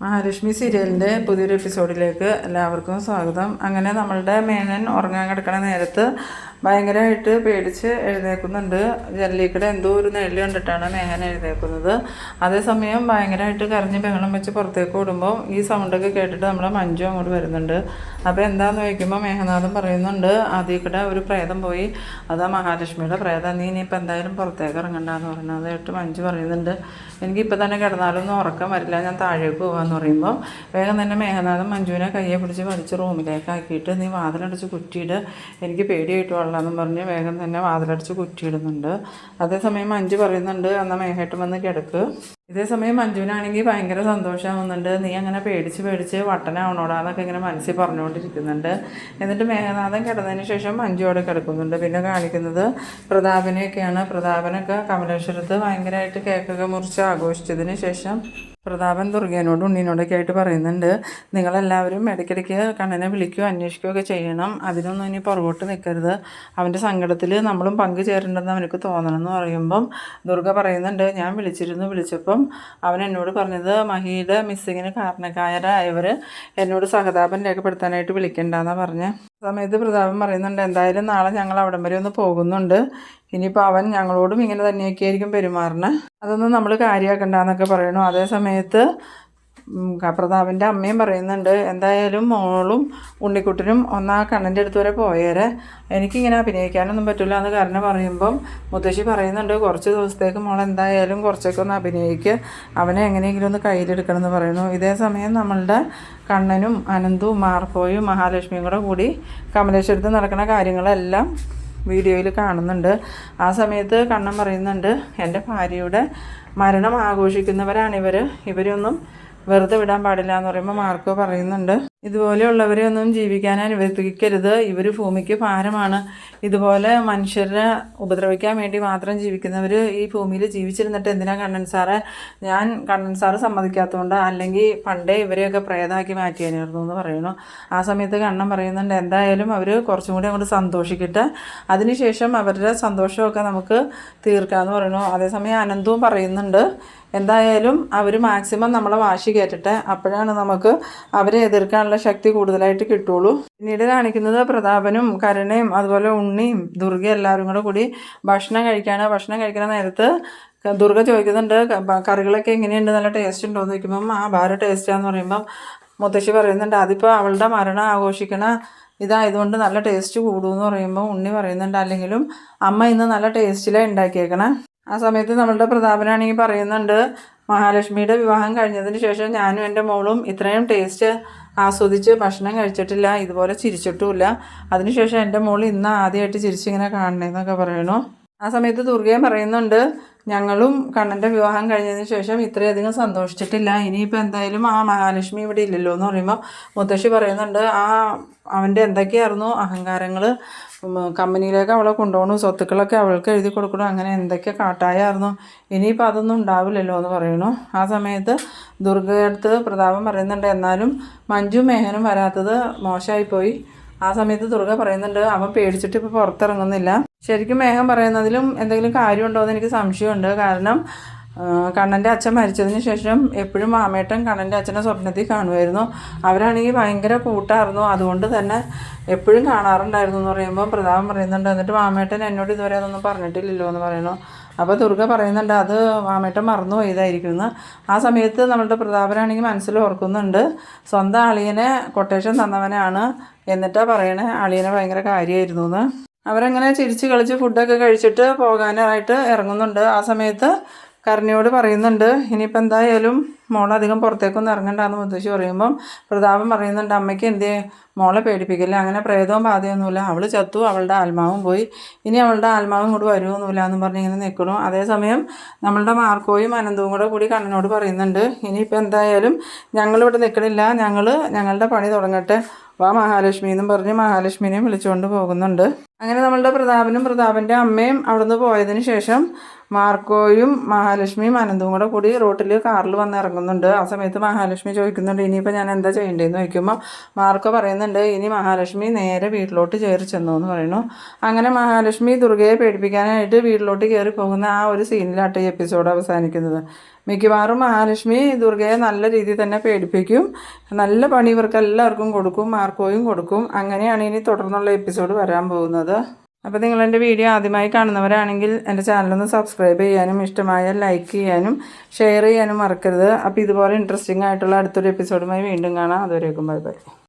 മഹാലക്ഷ്മി സീരിയലിന്റെ പുതിയൊരു എപ്പിസോഡിലേക്ക് എല്ലാവർക്കും സ്വാഗതം. അങ്ങനെ നമ്മളുടെ മേനൻ ഉറങ്ങാൻ കിടക്കണ നേരത്ത് ഭയങ്കരമായിട്ട് പേടിച്ച് എഴുന്നേൽക്കുന്നുണ്ട് ജനലിക്കടെ എന്തോ ഒരു നെല്ല് കണ്ടിട്ടാണ് മേഹൻ എഴുന്നേൽക്കുന്നത് അതേസമയം ഭയങ്കരമായിട്ട് കരഞ്ഞ് ബഹളം വെച്ച് പുറത്തേക്ക് ഓടുമ്പോൾ ഈ സൗണ്ടൊക്കെ കേട്ടിട്ട് നമ്മുടെ മഞ്ജു അങ്ങോട്ട് വരുന്നുണ്ട്. അപ്പോൾ എന്താന്ന് ചോദിക്കുമ്പോൾ മേഘനാഥൻ പറയുന്നുണ്ട് അതിൽ ഒരു പ്രേതം പോയി. അതാ മഹാലക്ഷ്മിയുടെ പ്രേതം. നീ ഇനിയിപ്പോൾ എന്തായാലും പുറത്തേക്ക് ഇറങ്ങണ്ടെന്ന് കേട്ട് മഞ്ജു പറയുന്നുണ്ട്. എനിക്കിപ്പോൾ തന്നെ കിടന്നാലൊന്നും ഉറക്കം വരില്ല. ഞാൻ താഴേക്ക് പോകാമെന്ന് പറയുമ്പോൾ വേഗം തന്നെ മേഘനാഥൻ മഞ്ജുവിനെ കയ്യെ പിടിച്ച് വലിച്ച് റൂമിലേക്ക് ആക്കിയിട്ട് നീ വാതിലടിച്ച് കുറ്റിയിട്. എനിക്ക് പേടിയായിട്ട് കൊള്ളാമെന്നും പറഞ്ഞ് വേഗം തന്നെ വാതിലടിച്ച് കുറ്റിയിടുന്നുണ്ട്. അതേസമയം മഞ്ജു പറയുന്നുണ്ട് എന്നാൽ മേഘേട്ടം വന്ന് കിടക്ക്. ഇതേസമയം മഞ്ജുവിനാണെങ്കിൽ ഭയങ്കര സന്തോഷമാവുന്നുണ്ട്. നീ അങ്ങനെ പേടിച്ച് പേടിച്ച് വട്ടനാവണോടാന്നൊക്കെ ഇങ്ങനെ മനസ്സിൽ പറഞ്ഞുകൊണ്ടിരിക്കുന്നുണ്ട്. എന്നിട്ട് മേഘനാഥൻ കിടന്നതിന് ശേഷം മഞ്ജു അവിടെ കിടക്കുന്നുണ്ട്. പിന്നെ കാണിക്കുന്നത് പ്രതാപനെയൊക്കെയാണ്. പ്രതാപനൊക്കെ കമലേശ്വരത്ത് ഭയങ്കരമായിട്ട് കേക്കൊക്കെ മുറിച്ച് ആഘോഷിച്ചതിന് ശേഷം പ്രതാപൻ ദുർഗേനോടും ഉണ്ണീനോടൊക്കെ ആയിട്ട് പറയുന്നുണ്ട്. നിങ്ങളെല്ലാവരും ഇടയ്ക്കിടയ്ക്ക് കണ്ണനെ വിളിക്കുകയോ അന്വേഷിക്കുകയോ ഒക്കെ ചെയ്യണം. അതിനൊന്നും ഇനി പുറകോട്ട് നിൽക്കരുത്. അവന്റെ സങ്കടത്തിൽ നമ്മളും പങ്കു ചേരേണ്ടെന്ന് അവനക്ക് തോന്നണം എന്ന് പറയുമ്പം ദുർഗ പറയുന്നുണ്ട് ഞാൻ വിളിച്ചിരുന്നു. വിളിച്ചപ്പം അവൻ എന്നോട് പറഞ്ഞത് മഹിയുടെ മിസ്സിങ്ങിന് കാരണക്കാരായവർ എന്നോട് സഹതാപം രേഖപ്പെടുത്താനായിട്ട് വിളിക്കണ്ടെന്നാണ് പറഞ്ഞത് സമയത്ത് പ്രതാപൻ പറയുന്നുണ്ട് എന്തായാലും നാളെ ഞങ്ങൾ അവിടം വരെ ഒന്ന് പോകുന്നുണ്ട്. ഇനിയിപ്പോൾ അവൻ ഞങ്ങളോടും ഇങ്ങനെ തന്നെയൊക്കെ ആയിരിക്കും പെരുമാറണത് അതൊന്നും നമ്മൾ കാര്യമാക്കണ്ടെന്നൊക്കെ പറയണു. അതേ സമയത്ത് പ്രതാപന്റെ അമ്മയും പറയുന്നുണ്ട് എന്തായാലും മോളും ഉണ്ണിക്കുട്ടനും ഒന്നാ കണ്ണന്റെ അടുത്ത് വരെ പോയേരെ. എനിക്കിങ്ങനെ അഭിനയിക്കാനൊന്നും പറ്റില്ല എന്ന് കാരണം പറയുമ്പം മുത്തശ്ശി പറയുന്നുണ്ട് കുറച്ച് ദിവസത്തേക്ക് മോൾ എന്തായാലും കുറച്ചൊക്കെ ഒന്ന് അഭിനയിക്കുക അവനെ എങ്ങനെയെങ്കിലും ഒന്ന് കയ്യിലെടുക്കണം എന്ന് പറയുന്നു. ഇതേ സമയം നമ്മളുടെ കണ്ണനും അനന്തും മാർക്കോയും മഹാലക്ഷ്മിയും കൂടെ കൂടി കമലേശ്വരത്ത് നടക്കുന്ന കാര്യങ്ങളെല്ലാം വീഡിയോയിൽ കാണുന്നുണ്ട്. ആ സമയത്ത് കണ്ണൻ പറയുന്നുണ്ട് എന്റെ ഭാര്യയുടെ മരണം ആഘോഷിക്കുന്നവരാണിവർ ഇവരൊന്നും വെറുതെ വിടാൻ പാടില്ല എന്ന് പറയുമ്പോൾ മാർക്കോ പറയുന്നുണ്ട്. ഇതുപോലെയുള്ളവരെ ഒന്നും ജീവിക്കാൻ അനുവദിക്കരുത്. ഇവർ ഭൂമിക്ക് ഭാരമാണ്. ഇതുപോലെ മനുഷ്യരെ ഉപദ്രവിക്കാൻ വേണ്ടി മാത്രം ജീവിക്കുന്നവർ ഈ ഭൂമിയിൽ ജീവിച്ചിരുന്നിട്ട് എന്തിനാണ് കണ്ണൻ സാറ്? ഞാൻ കണ്ണൻ സാറ് സമ്മതിക്കാത്തതുകൊണ്ട് അല്ലെങ്കിൽ പണ്ടേ ഇവരെയൊക്കെ പ്രേതാക്കി മാറ്റിയായിരുന്നു എന്ന് പറയുന്നു. ആ സമയത്ത് കണ്ണൻ പറയുന്നുണ്ട് എന്തായാലും അവർ കുറച്ചും കൂടി അങ്ങോട്ട് സന്തോഷിക്കട്ടെ. അതിനുശേഷം അവരുടെ സന്തോഷമൊക്കെ നമുക്ക് തീർക്കാമെന്ന് പറയുന്നു. അതേസമയം അനന്തവും പറയുന്നുണ്ട് എന്തായാലും അവർ മാക്സിമം നമ്മളെ വാശി കയറ്റട്ടെ. അപ്പോഴാണ് നമുക്ക് അവരെ എതിർക്കാനുള്ള ശക്തി കൂടുതലായിട്ട് കിട്ടുള്ളൂ. പിന്നീട് കാണിക്കുന്നത് പ്രതാപനും കരുണയും അതുപോലെ ഉണ്ണിയും ദുർഗ എല്ലാവരും കൂടെ കൂടി ഭക്ഷണം കഴിക്കുകയാണ് ഭക്ഷണം കഴിക്കുന്ന നേരത്ത് ദുർഗ ചോദിക്കുന്നുണ്ട് കറികളൊക്കെ എങ്ങനെയുണ്ട്? നല്ല ടേസ്റ്റ് ഉണ്ടോ? എന്ന് ചോദിക്കുമ്പം ആ ഭാര ടേസ്റ്റാന്ന് പറയുമ്പം മുത്തശ്ശി പറയുന്നുണ്ട് അതിപ്പോൾ അവളുടെ മരണം ആഘോഷിക്കണ ഇതായതുകൊണ്ട് നല്ല ടേസ്റ്റ് കൂടുമെന്ന് പറയുമ്പോൾ ഉണ്ണി പറയുന്നുണ്ട് അല്ലെങ്കിലും അമ്മ ഇന്ന് നല്ല ടേസ്റ്റിലാണ് ഉണ്ടാക്കിയേക്കണേ. ആ സമയത്ത് നമ്മളുടെ പ്രതാപനാണെങ്കിൽ പറയുന്നുണ്ട് മഹാലക്ഷ്മിയുടെ വിവാഹം കഴിഞ്ഞതിന് ശേഷം ഞാനും എന്റെ മോളും ഇത്രയും ടേസ്റ്റ് ആസ്വദിച്ച് ഭക്ഷണം കഴിച്ചിട്ടില്ല ഇതുപോലെ ചിരിച്ചിട്ടുമില്ല. അതിനുശേഷം എന്റെ മോൾ ഇന്ന് ആദ്യമായിട്ട് ചിരിച്ചിങ്ങനെ കാണണേന്നൊക്കെ പറയണു. ആ സമയത്ത് ദുർഗയും പറയുന്നുണ്ട് ഞങ്ങളും കണ്ണന്റെ വിവാഹം കഴിഞ്ഞതിന് ശേഷം ഇത്രയധികം സന്തോഷിച്ചിട്ടില്ല. ഇനിയിപ്പോൾ എന്തായാലും ആ മഹാലക്ഷ്മി ഇവിടെ ഇല്ലല്ലോ എന്ന് പറയുമ്പോൾ മുത്തശ്ശി പറയുന്നുണ്ട് ആ അവന്റെ എന്തൊക്കെയായിരുന്നു അഹങ്കാരങ്ങൾ കമ്പനിയിലേക്ക് അവളെ കൊണ്ടുപോകണു സ്വത്തുക്കളൊക്കെ അവൾക്ക് എഴുതി കൊടുക്കണം അങ്ങനെ എന്തൊക്കെ കാട്ടായായിരുന്നു? ഇനിയിപ്പോൾ അതൊന്നും ഉണ്ടാവില്ലല്ലോ എന്ന് പറയണു ആ സമയത്ത് ദുർഗയടുത്ത് പ്രതാപം പറയുന്നുണ്ട് എന്നാലും മഞ്ജു മേഹനും വരാത്തത് മോശമായിപ്പോയി ആ സമയത്ത് ദുർഗ പറയുന്നുണ്ട് അവൻ പേടിച്ചിട്ട് ഇപ്പോൾ പുറത്തിറങ്ങുന്നില്ല. ശരിക്കും മേഘം പറയുന്നതിലും എന്തെങ്കിലും കാര്യമുണ്ടോ എന്ന് എനിക്ക് സംശയമുണ്ട്. കാരണം കണ്ണന്റെ അച്ഛൻ മരിച്ചതിന് ശേഷം എപ്പോഴും മാമേട്ടൻ കണ്ണന്റെ അച്ഛനെ സ്വപ്നത്തിൽ കാണുമായിരുന്നു. അവരാണെങ്കിൽ ഭയങ്കര കൂട്ടായിരുന്നു. അതുകൊണ്ട് തന്നെ എപ്പോഴും കാണാറുണ്ടായിരുന്നു എന്ന് പറയുമ്പോൾ പ്രതാപം പറയുന്നുണ്ട് എന്നിട്ട് മാമേട്ടൻ എന്നോട് ഇതുവരെ അതൊന്നും പറഞ്ഞിട്ടില്ലല്ലോ എന്ന് പറയുന്നു. അപ്പോൾ ദുർഗ പറയുന്നുണ്ട് അത് മാമേട്ടൻ മറന്നു പോയതായിരിക്കും എന്ന്. ആ സമയത്ത് നമ്മളുടെ പ്രതാപനാണെങ്കിൽ മനസ്സിൽ ഓർക്കുന്നുണ്ട് സ്വന്തം അളിയനെ കൊട്ടേഷൻ തന്നവനാണ് എന്നിട്ടാണ് പറയണേ അളിയനെ ഭയങ്കര കാര്യമായിരുന്നു എന്ന്. അവരങ്ങനെ ചിരിച്ച് കളിച്ച് ഫുഡൊക്കെ കഴിച്ചിട്ട് പോകാനായിട്ട് ഇറങ്ങുന്നുണ്ട്. ആ സമയത്ത് കരണിയോട് പറയുന്നുണ്ട് ഇനിയിപ്പോൾ എന്തായാലും മോളധികം പുറത്തേക്കൊന്നും ഇറങ്ങണ്ടെന്ന് മുത്തശ്ശി പറയുമ്പം പ്രതാപം പറയുന്നുണ്ട് അമ്മയ്ക്ക് എന്തേ മോളെ പേടിപ്പിക്കില്ല? അങ്ങനെ പ്രേതവും ബാധയൊന്നുമില്ല. അവൾ ചത്തു അവളുടെ ആത്മാവും പോയി. ഇനി അവളുടെ ആത്മാവും കൂടെ വരുമൊന്നുമില്ല എന്നും പറഞ്ഞ് ഇങ്ങനെ നിൽക്കണു അതേസമയം നമ്മളുടെ മാർക്കോയും അനന്തവും കൂടെ കൂടി കണ്ണനോട് പറയുന്നുണ്ട് ഇനിയിപ്പോൾ എന്തായാലും ഞങ്ങളിവിടെ നിൽക്കണില്ല ഞങ്ങൾ ഞങ്ങളുടെ പണി തുടങ്ങട്ടെ. വാ മഹാലക്ഷ്മി എന്നും പറഞ്ഞ് മഹാലക്ഷ്മിനെയും വിളിച്ചുകൊണ്ട് പോകുന്നുണ്ട്. അങ്ങനെ നമ്മളുടെ പ്രതാപനും പ്രതാപന്റെ അമ്മയും അവിടുന്ന് പോയതിന് ശേഷം മാർക്കോയും മഹാലക്ഷ്മിയും അനന്തും കൂടെ കൂടി റോട്ടിൽ കാറിൽ വന്ന് ഇറങ്ങുന്നുണ്ട്. ആ സമയത്ത് മഹാലക്ഷ്മി ചോദിക്കുന്നുണ്ട് ഇനിയിപ്പോൾ ഞാൻ എന്താ ചെയ്യേണ്ടതെന്ന് ചോദിക്കുമ്പോൾ മാർക്കോ പറയുന്നുണ്ട് ഇനി മഹാലക്ഷ്മി നേരെ വീട്ടിലോട്ട് കയറി ചെന്നു എന്ന് പറയുന്നു. അങ്ങനെ മഹാലക്ഷ്മി ദുർഗയെ പേടിപ്പിക്കാനായിട്ട് വീട്ടിലോട്ട് കയറി പോകുന്ന ആ ഒരു സീനിലാട്ട് ഈ എപ്പിസോഡ് അവസാനിക്കുന്നത്. മിക്കവാറും മഹാലക്ഷ്മി ദുർഗയെ നല്ല രീതിയിൽ തന്നെ പേടിപ്പിക്കും നല്ല പണി ഇവർക്ക് എല്ലാവർക്കും കൊടുക്കും മാർക്കോയും കൊടുക്കും. അങ്ങനെയാണ് ഇനി തുടർന്നുള്ള എപ്പിസോഡ് വരാൻ പോകുന്നത്. അപ്പോൾ നിങ്ങൾ എന്റെ വീഡിയോ ആദ്യമായി കാണുന്നവരാണെങ്കിൽ എന്റെ ചാനലൊന്ന് സബ്സ്ക്രൈബ് ചെയ്യാനും ഇഷ്ടമായാൽ ലൈക്ക് ചെയ്യാനും ഷെയർ ചെയ്യാനും മറക്കരുത്. അപ്പോൾ ഇതുപോലെ ഇൻട്രസ്റ്റിംഗ് ആയിട്ടുള്ള അടുത്തൊരു എപ്പിസോഡുമായി വീണ്ടും കാണാം. അതുവരേക്കും ബൈ ബൈ